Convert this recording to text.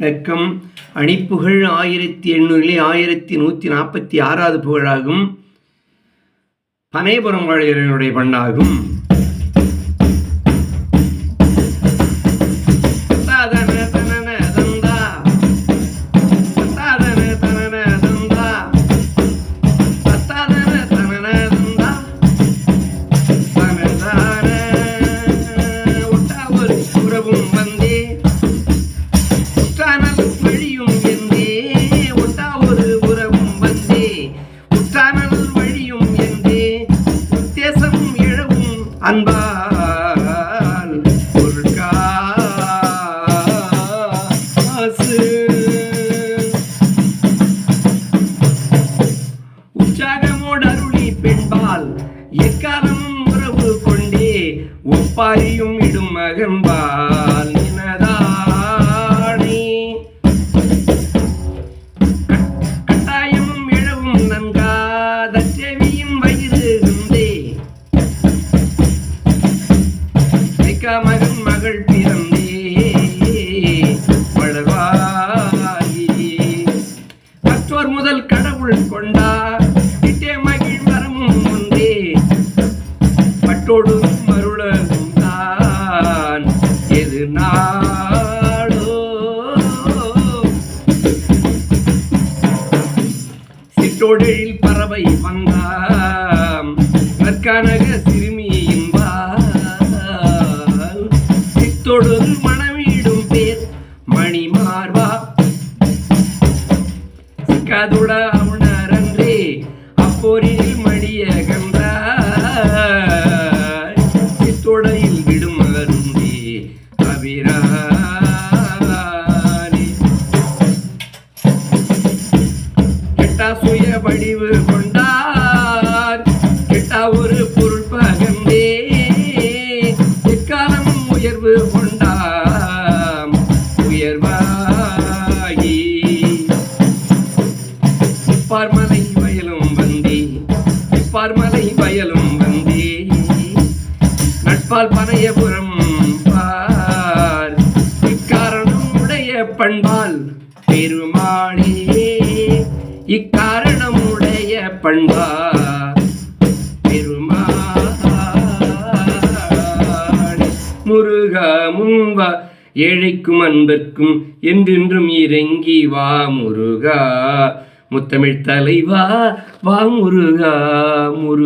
வணக்கம் அணிப்புகழ் ஆயிரத்தி எண்ணூறிலே ஆயிரத்தி நூற்றி நாற்பத்தி ஆறாவது புகழாகும். பனைபுரம் வாழியனுடைய பண்ணாகும் பெண்பால் எக்காலமும் உறவு கொண்டே ஒப்பாரியும் இடும் மகன்பால் இனதானே. கட்டாயமும் இழவும் நன்காத செவியின் வயிறு இருந்தே மகன் மகள் பிறந்த தொழில் பறவை வந்தாம். நற்கானக சிறுமியின் வால் சித்தொடு மணவீடும் பேர் மணிமார்வா. சிக்காதுட உணரன்றே அப்போரில் சுய வடிவு கொண்டார். கிட்டா ஒரு பொருள் பகந்தே எக்காலமும் உயர்வு கொண்டாம். உயர்வாகி பார்மலை வயலும் வந்தே பார்மலை வயலும் வந்தே. நட்பால் பனையபுரம் பார் இக்காரணம் உடைய பண்பால் பெருமாளே இக்காரணம் பண்பா? முருகா முன்வா ஏழைக்கும் அன்பர்க்கும் என்றென்றும் இறங்கி வா முருகா. முத்தமிழ் தலைவா வா முருகா முரு